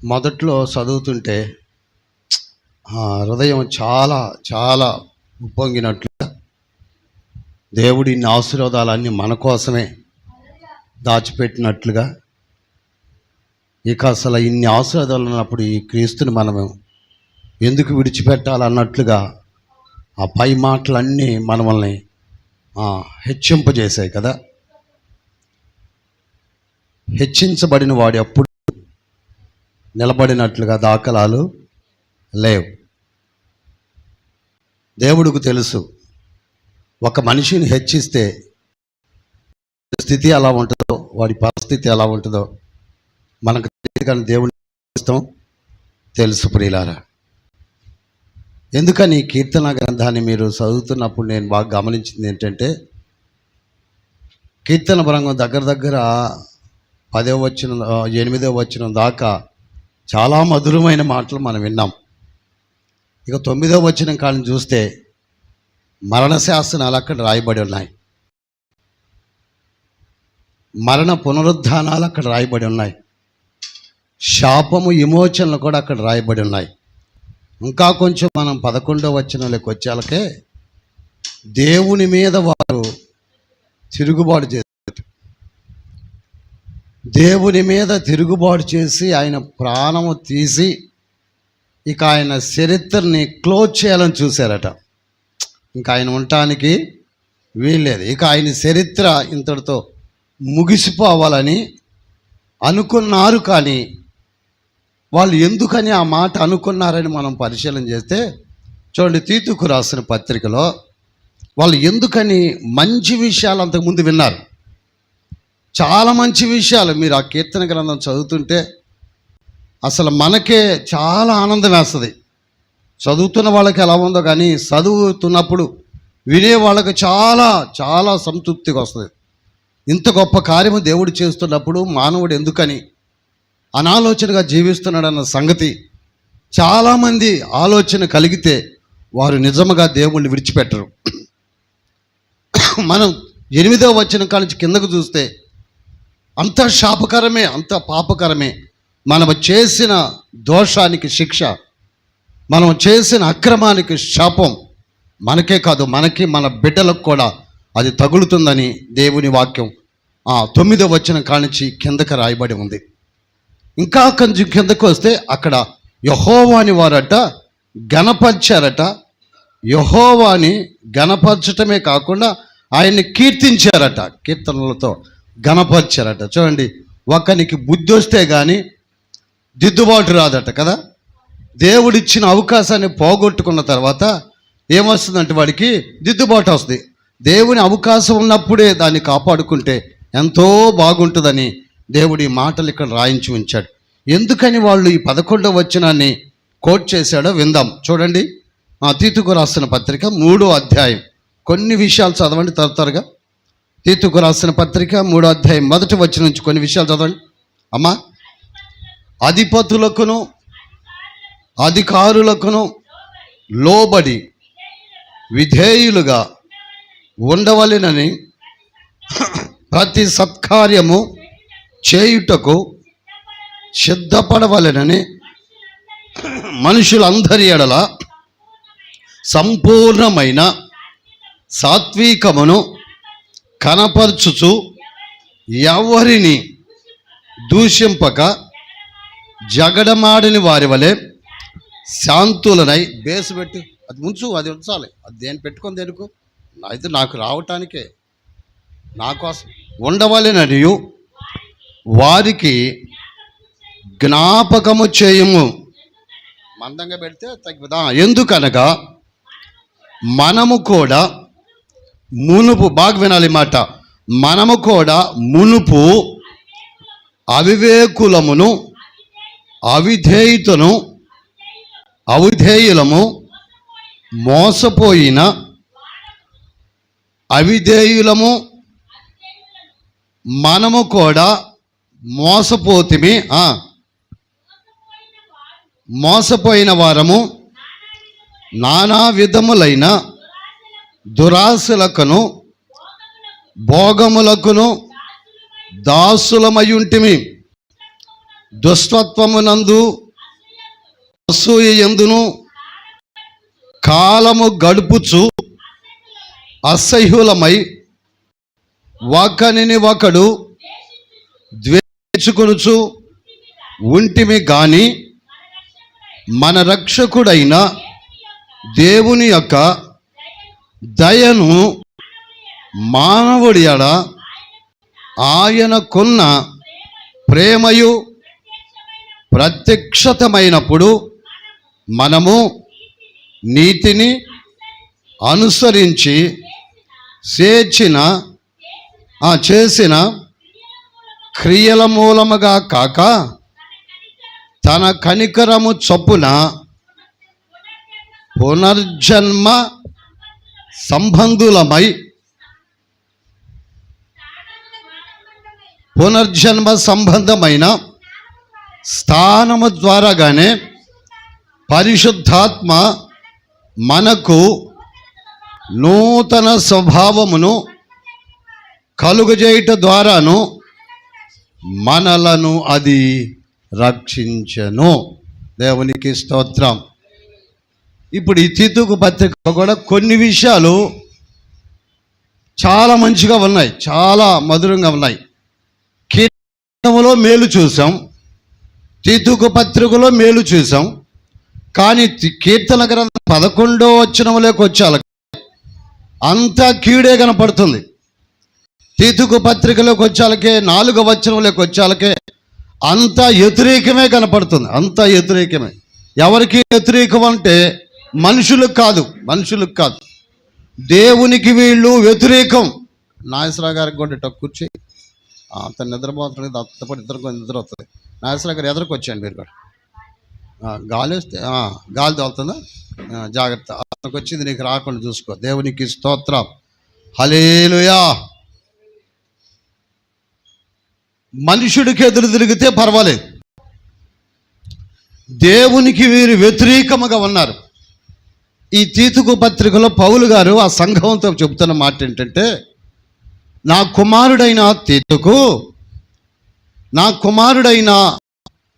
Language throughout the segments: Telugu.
మొదట్లో చదువుతుంటే ఆ, హృదయం చాలా చాలా ఉప్పొంగినట్లుగా దేవుడి ఇన్ని ఆశీర్వాదాలన్నీ మన కోసమే దాచిపెట్టినట్లుగా. ఇక అసలు ఇన్ని ఆశీర్వాదాలు ఉన్నప్పుడు ఈ క్రీస్తుని మనము ఎందుకు విడిచిపెట్టాలన్నట్లుగా ఆ పై మాటలన్నీ మనల్ని హెచ్చింపజేశాయి కదా. హెచ్చించబడిన వాడు ఎప్పుడు నిలబడినట్లుగా దాఖలాలు లేవు. దేవుడికి తెలుసు. ఒక మనిషిని హెచ్చిస్తే స్థితి ఎలా ఉంటుందో వాడి పరిస్థితి ఎలా ఉంటుందో మనకు తెలియదు కానీ దేవుడిని ఇష్టం తెలుసు ప్రియులారా. ఎందుకని కీర్తన గ్రంథాన్ని మీరు చదువుతున్నప్పుడు నేను బాగా గమనించింది ఏంటంటే కీర్తన పరంగం దగ్గర దగ్గర పదో వచ్చిన ఎనిమిదో వచ్చిన దాకా చాలా మధురమైన మాటలు మనం విన్నాం. ఇక తొమ్మిదో వచ్చిన కాలం చూస్తే మరణశాసనాలు అక్కడ రాయబడి ఉన్నాయి. మరణ పునరుద్ధానాలు అక్కడ రాయబడి ఉన్నాయి. శాపము విమోచనలు కూడా అక్కడ రాయబడి ఉన్నాయి. ఇంకా కొంచెం మనం పదకొండో వచ్చినలోకి వచ్చేలకే దేవుని మీద వారు తిరుగుబాటు చేస్తారు. దేవుని మీద తిరుగుబాటు చేసి ఆయన ప్రాణము తీసి ఇక ఆయన చరిత్రని క్లోజ్ చేయాలని చూశారట. ఇంకా ఆయన ఉండటానికి వీల్లేదు. ఇక ఆయన చరిత్ర ఇంతటితో ముగిసిపోవాలని అనుకున్నారు కానీ వాళ్ళు ఎందుకని ఆ మాట అనుకున్నారని మనం పరిశీలన చేస్తే చూడండి తీతుకు రాసిన పత్రికలో వాళ్ళు ఎందుకని మంచి విషయాలు అంతకుముందు విన్నారు. చాలా మంచి విషయాలు. మీరు ఆ కీర్తన గ్రంథం చదువుతుంటే అసలు మనకే చాలా ఆనందం వేస్తుంది. చదువుతున్న వాళ్ళకి ఎలా ఉందో కానీ చదువుతున్నప్పుడు వినే వాళ్ళకి చాలా చాలా సంతృప్తిగా వస్తుంది. ఇంత గొప్ప కార్యము దేవుడు చేస్తున్నప్పుడు మానవుడు ఎందుకని అనాలోచనగా జీవిస్తున్నాడన్న సంగతి చాలామంది ఆలోచన కలిగితే వారు నిజముగా దేవుణ్ణి విడిచిపెట్టరు. మనం ఎనిమిదో వచ్చిన కానించి కిందకు చూస్తే అంత శాపకరమే అంత పాపకరమే. మనం చేసిన దోషానికి శిక్ష మనం చేసిన అక్రమానికి శాపం. మనకే కాదు మనకి మన బిడ్డలకు కూడా అది తగులుతుందని దేవుని వాక్యం ఆ తొమ్మిదో వచ్చిన కానించి కిందకి రాయబడి ఉంది. ఇంకా కొంచెం కిందకు వస్తే అక్కడ యహోవాని వారట గణపరిచారట. యహోవాని గణపరచటమే కాకుండా ఆయన్ని కీర్తించారట కీర్తనలతో. ఘనపరిచారట. చూడండి ఒకనికి బుద్ధి వస్తే కానీ దిద్దుబాటు రాదట కదా? దేవుడిచ్చిన అవకాశాన్ని పోగొట్టుకున్న తర్వాత ఏమొస్తుందంటే వాడికి దిద్దుబాటు వస్తుంది. దేవుని అవకాశం ఉన్నప్పుడే దాన్ని కాపాడుకుంటే ఎంతో బాగుంటుందని దేవుడి మాటలు ఇక్కడ రాయించి ఉంచాడు. ఎందుకని వాళ్ళు ఈ పదకొండవ వచనాన్ని కోట్ చేశాడో విందాం. చూడండి మా తీతుకు రాసిన పత్రిక మూడో అధ్యాయం. కొన్ని విషయాలు చదవండి తరతరగా తీతుకు రాసిన పత్రిక మూడో అధ్యాయం మొదటి వచ్చిన నుంచి కొన్ని విషయాలు చదవండి. అమ్మా అధిపతులకును అధికారులకును లోబడి విధేయులుగా ఉండవలెనని ప్రతి సత్కార్యము చేయుటకు సిద్ధపడవలెనని మనుషులందరి ఎడల సంపూర్ణమైన సాత్వికమును కనపరచుచు ఎవరిని దూషింపక జగడమాడిని వారి వలె శాంతులనై బేసు పెట్టి అది ఉంచు అది ఉంచాలి. అది దేని పెట్టుకొని దేనికి? అయితే నాకు రావటానికే నా కోసం ఉండవలెననియు వారికి జ్ఞాపకము చేయము. మందంగా పెడితే తగ్గిపోదా ఎందుకనగా మనము కూడా మునుపు బాగా వినాలి మాట. మనము కూడా మునుపు అవివేకులమును అవిధేయుతను అవిధేయులము మోసపోయిన అవిధేయులము మనము కూడా మోసపోతిమి మోసపోయిన వారము నానా విధములైన దురాశలకును భోగములకును దాసులమయుంటిమి. దుష్టత్వమునందు అసూయ ఎందును కాలము గడుపుచు అసహ్యులమై ఒకనిని ఒకడు ద్వేషించుకొనుచు ఉంటిమి కానీ మన రక్షకుడైన దేవుని యొక్క దయను మానవుడి ఎడ ఆయనకున్న ప్రేమయు ప్రత్యక్షతమైనప్పుడు మనము నీతిని అనుసరించి చేర్చిన ఆ చేసిన క్రియల మూలముగా కాక తన కనికరము చొప్పున పునర్జన్మ సంబంధులమై పునర్జన్మ సంబంధమైన స్థానము ద్వారాగానే పరిశుద్ధాత్మ మనకు నూతన స్వభావమును కలుగజేయుట ద్వారాను మనలను అది రక్షించను. దేవునికి స్తోత్రం. ఇప్పుడు ఈ తీతుకు పత్రిక కూడా కొన్ని విషయాలు చాలా మంచిగా ఉన్నాయి చాలా మధురంగా ఉన్నాయి. కీర్తనములో మేలు చూసాం తీతుకు పత్రికలో మేలు చూసాం కానీ కీర్తన గ్రంథం పదకొండో వచ్చినములోకి వచ్చాలి. అంతా కీడే కనపడుతుంది. తీతుకు పత్రికలోకి వచ్చాలకే నాలుగో వచ్చినములోకి వచ్చాలకే అంతా వ్యతిరేకమే కనపడుతుంది అంతా వ్యతిరేకమే. ఎవరికి వ్యతిరేకం అంటే మనుషులకు కాదు మనుషులకు కాదు. దేవునికి వీళ్ళు వ్యతిరేకం. నాగేశ్వరరావు గారికి కూడా ఇట్ట కూర్చి. అంత అతను నిద్రపోతుంది అత్తపడి ఇద్దరు నిద్ర వస్తుంది నాగేశ్వరరావు గారు ఎదురుకు వచ్చాను మీరు కూడా. గాలి వస్తే గాలి తోలుతుందా జాగ్రత్త. అతనికి వచ్చింది నీకు రాకుండా చూసుకో. దేవునికి స్తోత్రం. హలేలుయా మనుషుడికి ఎదురు తిరిగితే పర్వాలేదు. దేవునికి వీరు వ్యతిరేకముగా ఉన్నారు. ఈ తీతుకు పత్రికలో పౌలు గారు ఆ సంఘంతో చెబుతున్న మాట ఏంటంటే నా కుమారుడైన తీతుకు నా కుమారుడైన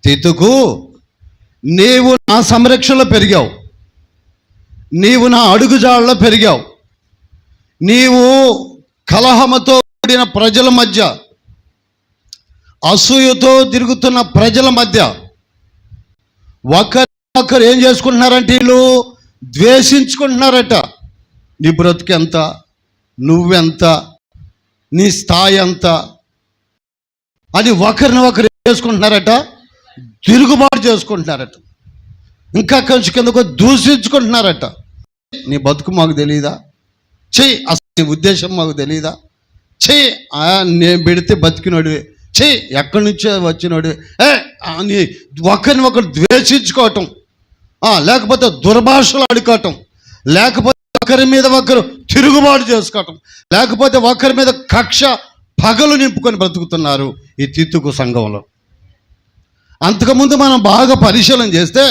తీతుకు నీవు నా సంరక్షణలో పెరిగావు. నీవు నా అడుగుజాడలో పెరిగావు. నీవు కలహమతో కూడిన ప్రజల మధ్య అసూయతో తిరుగుతున్న ప్రజల మధ్య ఒకరి ఒకరు ఏం చేసుకుంటున్నారంటే వీళ్ళు? ద్వేషించుకుంటున్నారట. నీ బ్రతుకెంత? నువ్వెంత? నీ స్థాయి ఎంత? అని ఒకరిని ఒకరు చేసుకుంటున్నారట తిరుగుబాటు చేసుకుంటున్నారట. ఇంకా కొంచెం కిందకు దూషించుకుంటున్నారట. నీ బతుకు మాకు తెలియదా చెయ్యి అసలు నీ ఉద్దేశం మాకు తెలియదా చెయ్యి ఆ, నేను పెడితే బతికినోడివే. చెయ్యి ఎక్కడి నుంచో వచ్చినోడివే. ఏ ఆ, నీ ఒకరిని ఒకరు ద్వేషించుకోవటం. లేకపోతే దుర్భాషలు ఆడుకోవటం లేకపోతే ఒకరి మీద ఒకరు తిరుగుబాటు చేసుకోవటం లేకపోతే ఒకరి మీద కక్ష పగలు నింపుకొని బ్రతుకుతున్నారు ఈ తిత్తుకు సంఘంలో. అంతకుముందు మనం బాగా పరిశీలన చేస్తే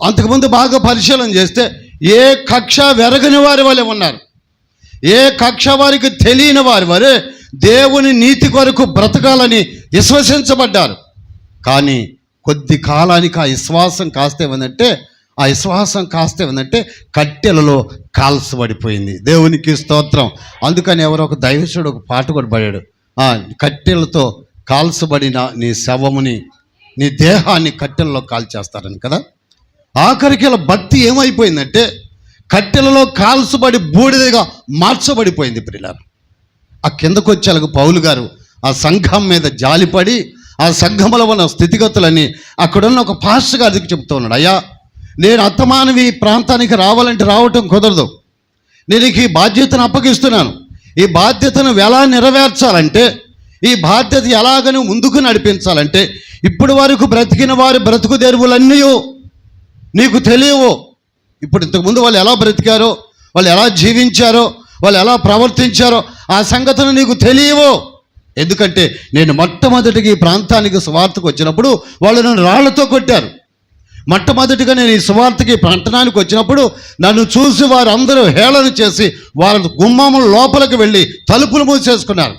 అంతకుముందు బాగా పరిశీలన చేస్తే ఏ కక్ష వెరగని వారి వాళ్ళే ఉన్నారు. ఏ కక్ష వారికి తెలియని వారి వరే దేవుని నీతి కొరకు బ్రతకాలని విశ్వసించబడ్డారు. కానీ కొద్ది కాలానికి ఆ విశ్వాసం కాస్తే ఏమందంటే ఆ విశ్వాసం కాస్తే ఏమందంటే కట్టెలలో కాల్చబడిపోయింది. దేవునికి స్తోత్రం. అందుకని ఎవరో ఒక దైవశుడు ఒక పాట కూడా పడాడు. ఆ కట్టెలతో కాల్చబడిన నీ శవముని నీ దేహాన్ని కట్టెలలో కాల్చేస్తారని కదా? ఆఖరికి భక్తి ఏమైపోయిందంటే కట్టెలలో కాల్చబడి బూడిదగా మార్చబడిపోయింది పిల్లలు ఆ కిందకు వచ్చేలకు పౌలు గారు ఆ సంఘం మీద జాలిపడి ఆ సంఘములో ఉన్న స్థితిగతులని అక్కడున్న ఒక పాస్టర్ గారికి చెప్తూ ఉన్నాడు అయ్యా నేను అత్తమానవి ఈ ప్రాంతానికి రావాలంటే రావటం కుదరదు. నేను ఈ బాధ్యతను అప్పగిస్తున్నాను. ఈ బాధ్యతను ఎలా నెరవేర్చాలంటే ఈ బాధ్యత ఎలాగని ముందుకు నడిపించాలంటే ఇప్పుడు వరకు బ్రతికిన వారి బ్రతుకు తెరువులన్నీ నీకు తెలియవు. ఇప్పుడు ఇంతకుముందు వాళ్ళు ఎలా బ్రతికారో వాళ్ళు ఎలా జీవించారో వాళ్ళు ఎలా ప్రవర్తించారో ఆ సంగతులు నీకు తెలియవు. ఎందుకంటే నేను మొట్టమొదటిగా ఈ ప్రాంతానికి సువార్తకు వచ్చినప్పుడు వాళ్ళు నన్ను రాళ్ళతో కొట్టారు. మొట్టమొదటిగా నేను ఈ సువార్తకి పట్టణానికి వచ్చినప్పుడు నన్ను చూసి వారందరూ హేళన చేసి వారి గుమ్మము లోపలికి వెళ్ళి తలుపులు మూసేసుకున్నారు.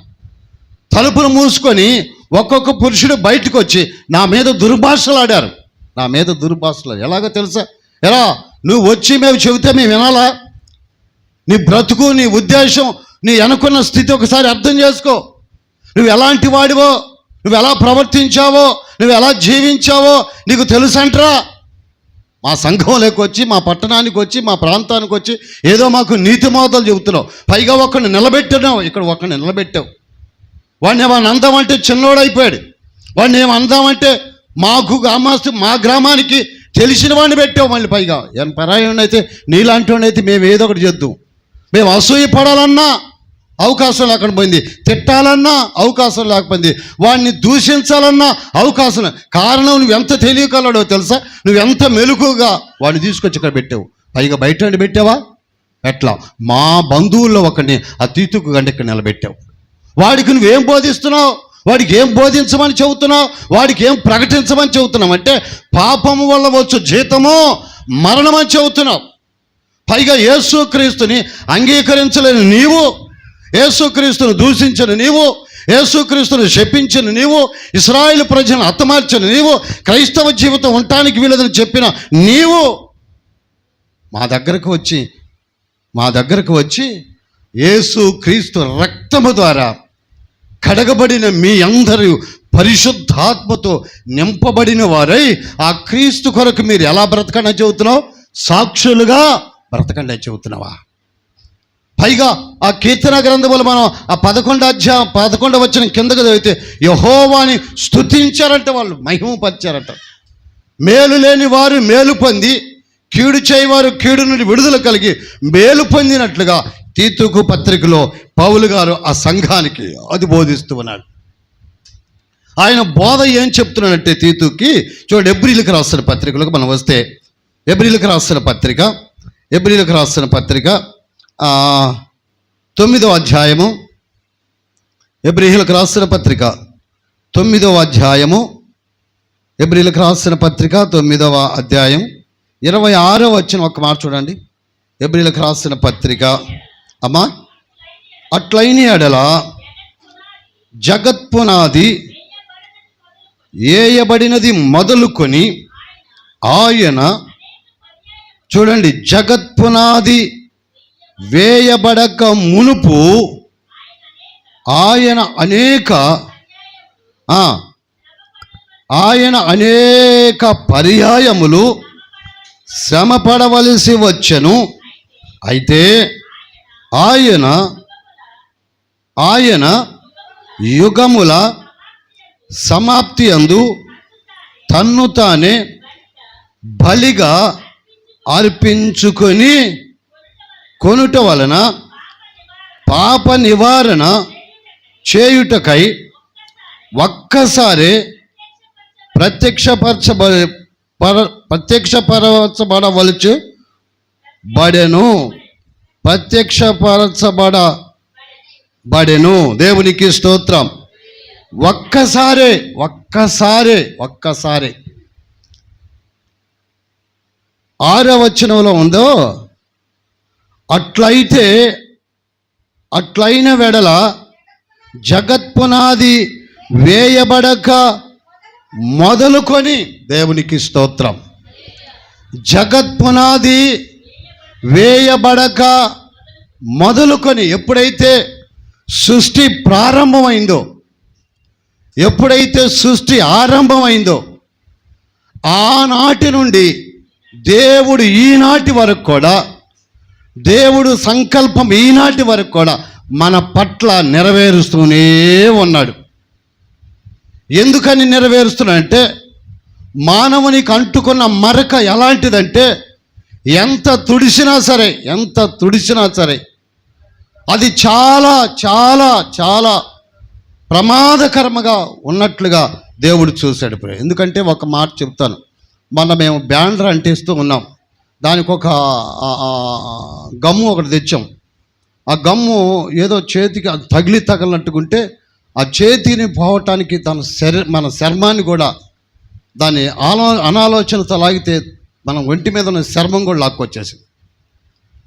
తలుపులు మూసుకొని ఒక్కొక్క పురుషుడు బయటకు వచ్చి నా మీద దుర్భాషలాడారు. నా మీద దుర్భాషలు. ఎలాగో తెలుసా? ఎలా? నువ్వు వచ్చి మేము చెబితే మేము వినాలా? నీ బ్రతుకు నీ ఉద్దేశం నీ అనుకున్న స్థితి ఒకసారి అర్థం చేసుకో. నువ్వు ఎలాంటి వాడివో? నువ్వు ఎలా ప్రవర్తించావో? నువ్వు ఎలా జీవించావో? నీకు తెలుసంట్రా? మా సంఘంలోకి వచ్చి మా పట్టణానికి వచ్చి మా ప్రాంతానికి వచ్చి ఏదో మాకు నీతి మోతలు చెబుతున్నావు. పైగా ఒకరిని నిలబెట్టినావు. ఇక్కడ ఒకరిని నిలబెట్టావు. వాడిని ఏమన్నా అందామంటే చిన్నోడైపోయాడు. వాడిని ఏమన్నా అందామంటే మాకు గ్రామస్తు మా గ్రామానికి తెలిసిన వాడిని పెట్టావు మళ్ళీ పైగా. ఏం పరాయణ అయితే నీలాంటి వాడిని అయితే మేము ఏదో ఒకటి చేద్దాం. మేము అసూయ పడాలన్నా అవకాశం లేకుండా పోయింది తిట్టాలన్నా అవకాశం లేకపోయింది. వాడిని దూషించాలన్నా అవకాశం కారణం నువ్వు ఎంత తెలియగలడో తెలుసా? నువ్వు ఎంత మెలుగుగా వాడిని తీసుకొచ్చి ఇక్కడ పెట్టావు. పైగా బయట పెట్టావా? ఎట్లా మా బంధువుల్లో ఒకరిని ఆ తీతుకు గంట ఇక్కడ నిలబెట్టావు. వాడికి నువ్వేం బోధిస్తున్నావు? వాడికి ఏం బోధించమని చెబుతున్నావు? వాడికి ఏం ప్రకటించమని చెబుతున్నావు? అంటే పాపము వల్ల వచ్చు జీతము మరణమని చెబుతున్నావు. పైగా యేసుక్రీస్తుని అంగీకరించలేని నీవు యేసుక్రీస్తును దూషించిన నీవు యేసుక్రీస్తును శపించిన నీవు ఇస్రాయిల్ ప్రజలను హతమార్చిన నీవు క్రైస్తవ జీవితం ఉండటానికి వీలదని చెప్పిన నీవు మా దగ్గరకు వచ్చి మా దగ్గరకు వచ్చి యేసు క్రీస్తు రక్తము ద్వారా కడగబడిన మీ అందరూ పరిశుద్ధాత్మతో నింపబడిన వారై ఆ క్రీస్తు కొరకు మీరు ఎలా బ్రతకండి అని చెబుతున్నావు? సాక్షులుగా బ్రతకండి అని చెబుతున్నావా? పైగా ఆ కీర్తన గ్రంథములు మనం ఆ పదకొండు అధ్యాయం పదకొండు వచ్చిన కిందకు చదివితే యహోవాని స్తుతించారంట వాళ్ళు మహిమపరిచారట. మేలు లేని వారు మేలు పొంది కీడు చేయవారు కీడు నుండి విడుదల కలిగి మేలు పొందినట్లుగా తీతుకు పత్రికలో పౌలు గారు ఆ సంఘానికి అది బోధిస్తూ ఉన్నాడు. ఆయన బోధ ఏం చెప్తున్నాడంటే తీతుకి చూడండి ఎబ్రిలకు రాస్తున్న పత్రికలకు మనం వస్తే ఎబ్రిలకు రాస్తున్న పత్రిక ఎబ్రిలకు రాస్తున్న పత్రిక తొమ్మిదో తొమ్మిదవ అధ్యాయము ఎబ్రిహిలకు రాసిన పత్రిక. తొమ్మిదవ అధ్యాయము ఎబ్రిహిలకు రాసిన పత్రిక తొమ్మిదవ అధ్యాయం. ఇరవై ఆరో వచ్చిన ఒక మాట చూడండి. ఎబ్రిలకు రాసిన పత్రిక. అమ్మా అట్లయిన ఎడల జగత్పునాది ఏయబడినది మొదలుకొని ఆయన చూడండి జగత్పునాది వేయబడక మునుపు ఆయన అనేక ఆయన అనేక పర్యాయములు శ్రమపడవలసి వచ్చను. అయితే ఆయన ఆయన యుగముల సమాప్తి అందు తన్ను తానే బలిగా అర్పించుకొని కొనుట వలన పాప నివారణ చేయుటకై ఒక్కసారి ప్రత్యక్షపరచబ పర ప్రత్యక్షపరచబడవలచు బడెను. ప్రత్యక్షపరచబడ బడెను దేవునికి స్తోత్రం. ఒక్కసారే ఒక్కసారే ఒక్కసారే. ఆరో వచనంలో ఉందో? అట్లయితే అట్లైన వెడల జగత్పునాది వేయబడక మొదలుకొని దేవునికి స్తోత్రం. జగత్పునాది వేయబడక మొదలుకొని ఎప్పుడైతే సృష్టి ప్రారంభమైందో ఎప్పుడైతే సృష్టి ఆరంభమైందో ఆనాటి నుండి దేవుడు ఈనాటి వరకు కూడా దేవుడు సంకల్పం ఈనాటి వరకు కూడా మన పట్ల నెరవేరుస్తూనే ఉన్నాడు. ఎందుకని నెరవేరుస్తున్నాడంటే మానవునికి అంటుకున్న మరక ఎలాంటిదంటే ఎంత తుడిసినా సరే ఎంత తుడిసినా సరే అది చాలా చాలా చాలా ప్రమాదకరముగా ఉన్నట్లుగా దేవుడు చూశాడు. ఇప్పుడు ఎందుకంటే ఒక మాట చెప్తాను. మొన్న మేము బ్యాండర్ అంటిస్తూ ఉన్నాం. దానికి ఒక గమ్ము ఒకటి తెచ్చాం. ఆ గమ్ము ఏదో చేతికి తగిలి తగలనట్టుకుంటే ఆ చేతిని పోవటానికి తన శరీ మన చర్మాన్ని కూడా దాన్ని ఆలో అనాలోచనతో లాగితే మనం ఒంటి మీద ఉన్న చర్మం కూడా లాక్కొచ్చేసింది.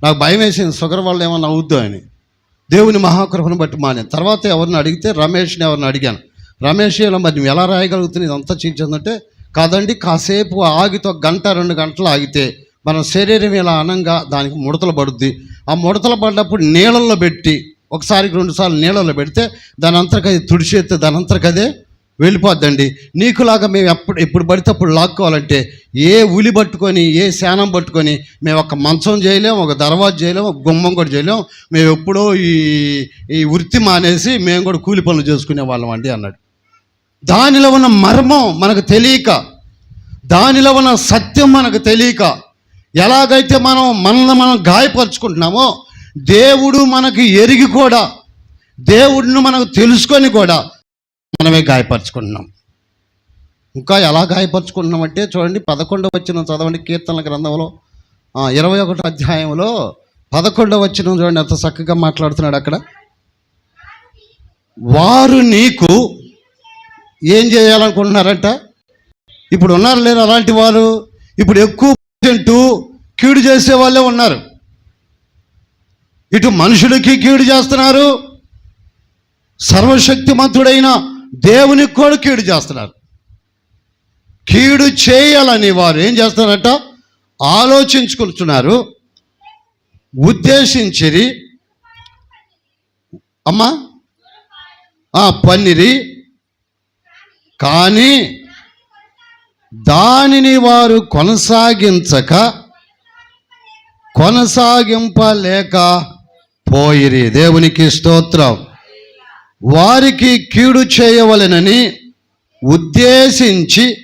నాకు భయం వేసింది షుగర్ వల్ల ఏమన్నా అవుద్దు అని. దేవుని మహాకృపను బట్టి మానే తర్వాత ఎవరిని అడిగితే రమేష్ని ఎవరిని అడిగాను. రమేష్ ఇలా మరి నువ్వు ఎలా రాయగలుగుతుంది ఇదంతా చీల్చిందంటే కాదండి కాసేపు ఆగితే ఒక గంట రెండు గంటలు ఆగితే మన శరీరం ఇలా అనంగా దానికి ముడతలు పడుద్ది. ఆ ముడతలు పడినప్పుడు నీళ్ళల్లో పెట్టి ఒకసారికి రెండుసార్లు నీళ్ళల్లో పెడితే దాని అంతరకది తుడిచేస్తే దాని అంతరకదే వెళ్ళిపోద్దండి. నీకులాగా మేము ఎప్పుడు ఎప్పుడు పడితే అప్పుడు లాక్కోవాలంటే ఏ ఉలి పట్టుకొని ఏ శానం పట్టుకొని మేము ఒక మంచం చేయలేం ఒక దర్వాజ చేయలేం ఒక గుమ్మం కూడా చేయలేం. మేము ఎప్పుడో ఈ ఈ వృత్తి మానేసి మేము కూడా కూలి పనులు చేసుకునే వాళ్ళం అండి అన్నాడు. దానిలో ఉన్న మర్మం మనకు తెలియక దానిలో ఉన్న సత్యం మనకు తెలియక ఎలాగైతే మనం మనల్ని మనం గాయపరుచుకుంటున్నామో దేవుడు మనకి ఎరిగి కూడా దేవుడిని మనకు తెలుసుకొని కూడా మనమే గాయపరుచుకుంటున్నాం. ఇంకా ఎలా గాయపరుచుకుంటున్నామంటే చూడండి పదకొండవ వచ్చిన చదవండి కీర్తనల గ్రంథంలో ఇరవై ఒకటో అధ్యాయంలో పదకొండవ వచ్చిన చూడండి ఎంత చక్కగా మాట్లాడుతున్నాడు అక్కడ. వారు నీకు ఏం చేయాలనుకుంటున్నారంట? ఇప్పుడు ఉన్నారు లేరు అలాంటి వారు? ఇప్పుడు ఎక్కువ తింటూ కీడు చేసే వాళ్ళే ఉన్నారు. ఇటు మనుషులకి కీడు చేస్తున్నారు. సర్వశక్తిమంతుడైన దేవునికి కూడా కీడు చేస్తున్నారు. కీడు చేయాలని వారు ఏం చేస్తారట ఆలోచించుకుంటున్నారు. ఉద్దేశించిరి. అమ్మా. ఆ, పన్నిరి కానీ దానిని వారు కొనసాగించక కొనసాగింపలేక పోయిరి. దేవునికి స్తోత్రం. వారికి కీడు చేయవలెనని ఉద్దేశించి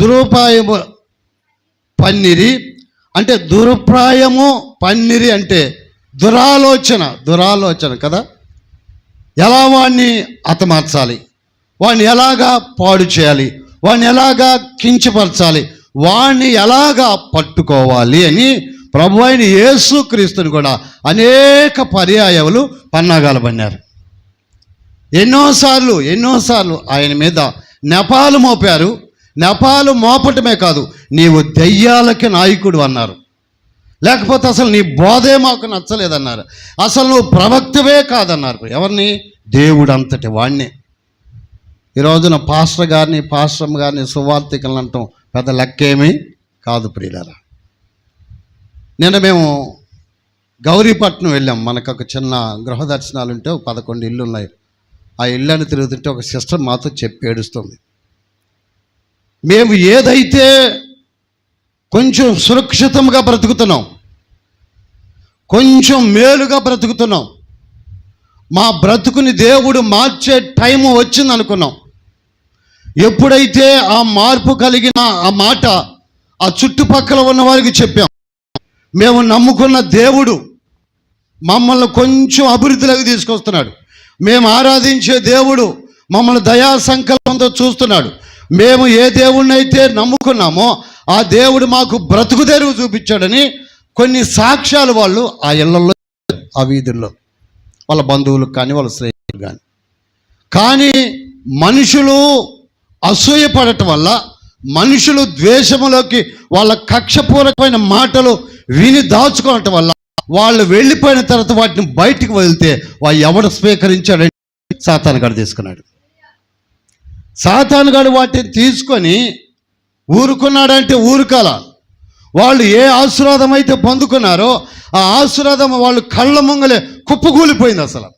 దురుపాయము పన్నిరి. అంటే దురుప్రాయము పన్నిరి అంటే దురాలోచన దురాలోచన కదా. ఎలా వాడిని హతమార్చాలి? వాడిని ఎలాగా పాడు చేయాలి? వాడిని ఎలాగా కించపరచాలి? వాడిని ఎలాగా పట్టుకోవాలి అని ప్రభు అయిన యేసుక్రీస్తుని కూడా అనేక పర్యాయములు పన్నాగాలు పన్నారు. ఎన్నోసార్లు ఎన్నోసార్లు ఆయన మీద నెపాలు మోపారు. నెపాలు మోపటమే కాదు నీవు దెయ్యాలకి నాయకుడు అన్నారు. లేకపోతే అసలు నీ బోధే మాకు నచ్చలేదన్నారు. అసలు నువ్వు ప్రవక్తవే కాదన్నారు. ఎవరిని? దేవుడు అంతటి వాణ్ణి. ఈ రోజున పాస్టర్ గారిని పాస్టర్ గారిని సువార్థికలను అంటాం. పెద్ద లెక్కేమీ కాదు ప్రియులరా. నిన్న మేము గౌరీపట్నం వెళ్ళాం. మనకు ఒక చిన్న గృహ దర్శనాలు ఉంటే ఒక పదకొండు ఇల్లు ఉన్నాయి. ఆ ఇళ్ళని తిరుగుతుంటే ఒక సిస్టర్ మాతో చెప్పి ఏడుస్తుంది. మేము ఏదైతే కొంచెం సురక్షితంగా బ్రతుకుతున్నాం కొంచెం మేలుగా బ్రతుకుతున్నాం మా బ్రతుకుని దేవుడు మార్చే టైం వచ్చింది అనుకున్నాం ఎప్పుడైతే ఆ మార్పు కలిగిన ఆ మాట ఆ చుట్టుపక్కల ఉన్న వారికి చెప్పాం మేము నమ్ముకున్న దేవుడు మమ్మల్ని కొంచెం అభివృద్ధిలోకి తీసుకొస్తున్నాడు. మేము ఆరాధించే దేవుడు మమ్మల్ని దయా సంకల్పంతో చూస్తున్నాడు. మేము ఏ దేవుణ్ణైతే అయితే నమ్ముకున్నామో ఆ దేవుడు మాకు బ్రతుకు తెరువు చూపించాడని కొన్ని సాక్ష్యాలు వాళ్ళు ఆ ఇళ్ళలో ఆ వీధుల్లో వాళ్ళ బంధువులకు కానీ వాళ్ళ స్నేహితులు కానీ. కానీ మనుషులు అసూయపడటం వల్ల మనుషులు ద్వేషములోకి వాళ్ళ కక్షపూర్వకమైన మాటలు విని దాచుకోవటం వల్ల వాళ్ళు వెళ్ళిపోయిన తర్వాత వాటిని బయటికి వదిలితే వాళ్ళు ఎవడు స్వీకరించాడంటే సాతానుగాడు తీసుకున్నాడు. సాతానుగాడు వాటిని తీసుకొని ఊరుకున్నాడంటే ఊరుకాల. వాళ్ళు ఏ ఆశీర్వాదం అయితే పొందుకున్నారో ఆ ఆశీర్వాదం వాళ్ళు కళ్ళ ముంగలే కుప్పకూలిపోయింది అసలు.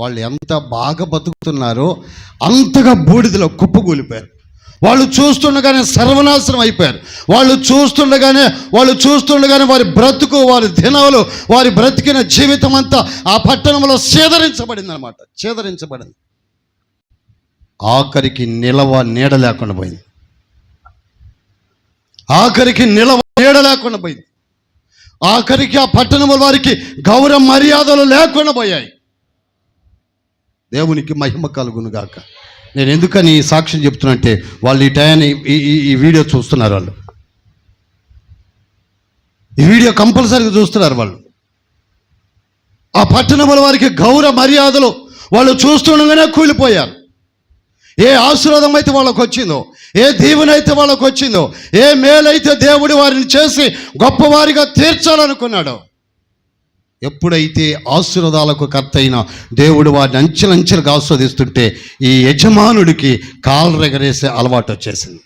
వాళ్ళు ఎంత బాగా బతుకుతున్నారో అంతగా బూడిదలో కుప్పకూలిపోయారు వాళ్ళు చూస్తుండగానే సర్వనాశనం అయిపోయారు. వాళ్ళు చూస్తుండగానే వాళ్ళు చూస్తుండగానే వారి బ్రతుకు వారి దినములు వారి బ్రతికిన జీవితం అంతా ఆ పట్టణంలో సేదరించబడింది. అనమాట చేదరించబడింది ఆఖరికి నిలవ నీడ లేకుండా పోయింది. ఆఖరికి నిలవ నీడ లేకుండా పోయింది. ఆఖరికి ఆ పట్టణముల వారికి గౌరవ మర్యాదలు లేకుండా పోయాయి. దేవునికి మహిమ కలుగును గాక. నేను ఎందుకని ఈ సాక్ష్యం చెప్తున్నంటే వాళ్ళు ఈ టయాన్ని ఈ ఈ- ఈ వీడియో చూస్తున్నారు వాళ్ళు. ఈ వీడియో కంపల్సరీగా చూస్తున్నారు వాళ్ళు. ఆ పట్టణముల వారికి గౌరవ మర్యాదలు వాళ్ళు చూస్తుండగానే కూలిపోయారు. ఏ ఆశీర్వాదం అయితే వాళ్ళకు వచ్చిందో ఏ దీవెనైతే వాళ్ళకు వచ్చిందో ఏ మేలైతే దేవుడు వారిని చేసి గొప్పవారిగా తీర్చాలనుకున్నాడో ఎప్పుడైతే ఆశీర్వాదాలకు కర్త అయిన దేవుడు వారిని అంచెలంచెలుగా ఆస్వాదిస్తుంటే ఈ యజమానుడికి కాలు రెగరేసే అలవాటు వచ్చేసింది.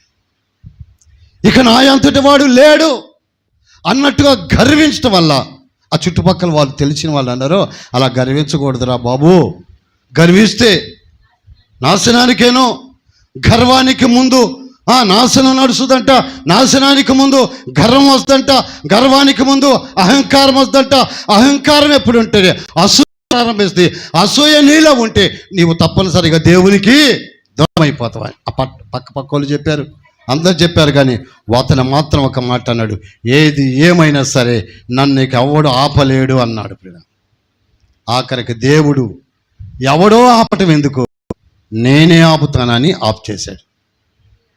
ఇక నా అంతటి వాడు లేడు. అన్నట్టుగా గర్వించడం వల్ల ఆ చుట్టుపక్కల వాళ్ళు తెలిసిన వాళ్ళు అన్నారు అలా గర్వించకూడదురా బాబు. గర్విస్తే నాశనానికేనో గర్వానికి ముందు ఆ నాశనం నడుస్తుందంట. నాశనానికి ముందు గర్వం వస్తుందంట. గర్వానికి ముందు అహంకారం వస్తుందంట. అహంకారం ఎప్పుడు ఉంటుంది? అసూయ ప్రారంభిస్తుంది అసూయ నీలో ఉంటే నీవు తప్పనిసరిగా దేవునికి దూరం అయిపోతావు ఆ పక్క పక్క పక్క వాళ్ళు చెప్పారు. అందరు చెప్పారు కానీ అతను మాత్రం ఒక మాట అన్నాడు. ఏది ఏమైనా సరే నన్ను ఇక ఎవడు ఆపలేడు అన్నాడు ప్రియ ఆఖరికి దేవుడు ఎవడో ఆపటం ఎందుకు? నేనే ఆపుతానని ఆప్ చేశాడు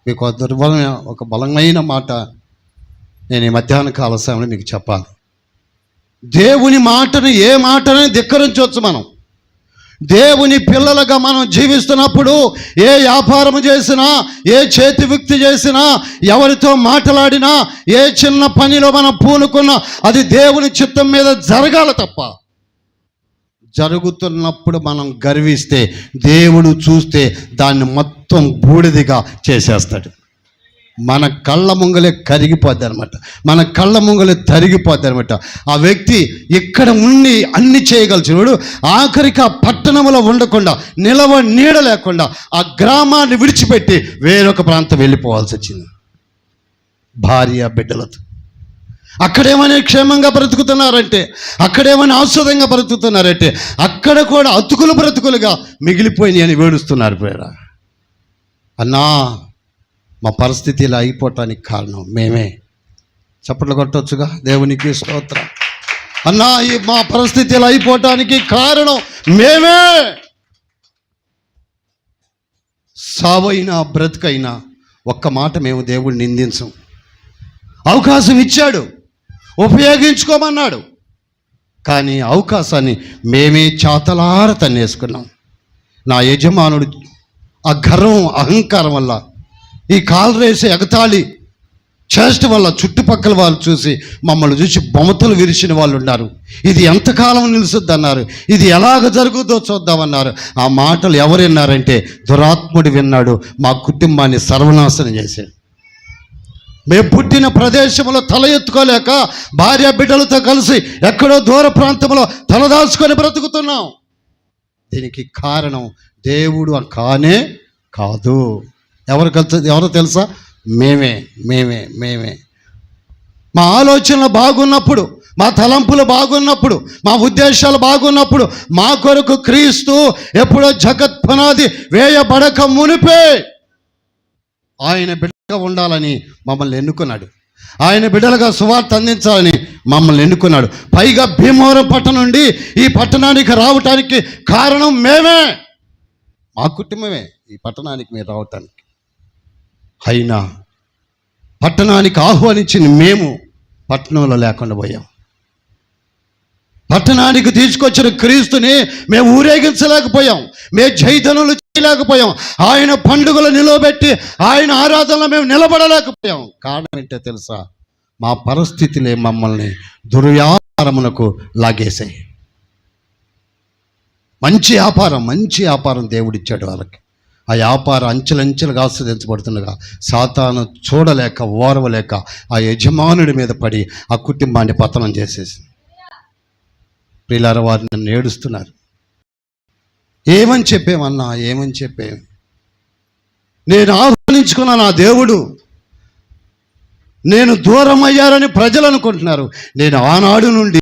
మీకు దుర్బలమైన ఒక బలమైన మాట నేను ఈ మధ్యాహ్న కాల సమయంలో మీకు చెప్పాలి. దేవుని మాటను ఏ మాటనే ధిక్కరించవచ్చు మనం? దేవుని పిల్లలుగా మనం జీవిస్తున్నప్పుడు ఏ వ్యాపారం చేసినా ఏ చేతి వ్యక్తి చేసినా ఎవరితో మాట్లాడినా ఏ చిన్న పనిలో మనం పూనుకున్నా అది దేవుని చిత్తం మీద జరగాలి తప్ప. జరుగుతున్నప్పుడు మనం గర్విస్తే దేవుడు చూస్తే దాన్ని మొత్తం బూడిదిగా చేసేస్తాడు. మన కళ్ళ ముంగలే కరిగిపోద్ది అనమాట మన కళ్ళ ముంగలే తరిగిపోద్ది అనమాట ఆ వ్యక్తి ఇక్కడ ఉండి అన్ని చేయగలిచినవాడు ఆఖరికి ఆ పట్టణంలో ఉండకుండా నిలవ నీడ లేకుండా ఆ గ్రామాన్ని విడిచిపెట్టి వేరొక ప్రాంతం వెళ్ళిపోవాల్సి వచ్చింది. భార్య బిడ్డలతో. అక్కడేమని క్షేమంగా బ్రతుకుతున్నారంటే అక్కడేమని ఆస్వాదంగా బ్రతుకుతున్నారంటే అక్కడ కూడా అతుకులు బ్రతుకులుగా మిగిలిపోయినాయి అని వేడుస్తున్నారు పేర అన్నా మా పరిస్థితి ఇలా అయిపోవటానికి కారణం మేమే. చప్పట్లు కొట్టవచ్చుగా దేవునికి స్తోత్రం. అన్నా ఈ మా పరిస్థితి ఇలా అయిపోవటానికి కారణం మేమే. సావైనా బ్రతుకైనా ఒక్క మాట మేము దేవుడిని నిందించం. అవకాశం ఇచ్చాడు. ఉపయోగించుకోమన్నాడు. కానీ అవకాశాన్ని మేమే చాతలార తన్నేసుకున్నాం. నా యజమానుడు ఆ గర్వం అహంకారం వల్ల ఈ కాలు రేసే ఎగతాళి చేష్ట వల్ల చుట్టుపక్కల వాళ్ళు చూసి మమ్మల్ని చూసి బొమ్మతలు విరిచిన వాళ్ళు ఉన్నారు. ఇది ఎంతకాలం నిలుస్తుంది అన్నారు ఇది ఎలాగ జరుగుతుందో చూద్దామన్నారు. ఆ మాటలు ఎవరు విన్నారంటే దురాత్ముడు విన్నాడు. మా కుటుంబాన్ని సర్వనాశనం చేశాడు. మేము పుట్టిన ప్రదేశంలో తల ఎత్తుకోలేక భార్య బిడ్డలతో కలిసి ఎక్కడో దూర ప్రాంతంలో తలదాచుకొని బ్రతుకుతున్నాం. దీనికి కారణం దేవుడు కానే కాదు. ఎవరు కలిసి ఎవరో తెలుసా? మేమే మేమే మేమే. మా ఆలోచనలు బాగున్నప్పుడు మా తలంపులు బాగున్నప్పుడు మా ఉద్దేశాలు బాగున్నప్పుడు మా కొరకు క్రీస్తు ఎప్పుడో జగత్ పునాది వేయబడక మునిపే. ఆయన ఉండాలని మమ్మల్ని ఎన్నుకున్నాడు. ఆయన బిడ్డలుగా సువార్త అందించాలని మమ్మల్ని ఎన్నుకున్నాడు. పైగా భీమవరం పట్టణం నుండి ఈ పట్టణానికి రావటానికి కారణం మేమే. మా కుటుంబమే ఈ పట్టణానికి మీరు రావటానికి. అయినా పట్టణానికి ఆహ్వానించిన మేము పట్టణంలో లేకుండా పోయాం. పట్టణానికి తీసుకొచ్చిన క్రీస్తుని మేము ఊరేగించలేకపోయాం. మేము చైతన్యులు చేయలేకపోయాం. ఆయన పండుగలు నిలవబెట్టి ఆయన ఆరాధనలో మేము నిలబడలేకపోయాం. కారణం ఏంటో తెలుసా? మా పరిస్థితులే మమ్మల్ని దుర్వ్యాపారమునకు లాగేశాయి. మంచి వ్యాపారం మంచి వ్యాపారం దేవుడిచ్చాడు వాళ్ళకి. ఆ వ్యాపారం అంచెలంచెలుగా ఆస్వాదించబడుతుండగా సాతాను చూడలేక ఓరవలేక ఆ యజమానుడి మీద పడి ఆ కుటుంబాన్ని పతనం చేసేసింది. ప్రియులార వారిని నేడుస్తున్నారు ఏమని చెప్పేమన్నా ఏమని చెప్పేం? నేను ఆహ్వానించుకున్న నా దేవుడు నేను దూరం అయ్యారని ప్రజలు అనుకుంటున్నారు. నేను ఆనాడు నుండి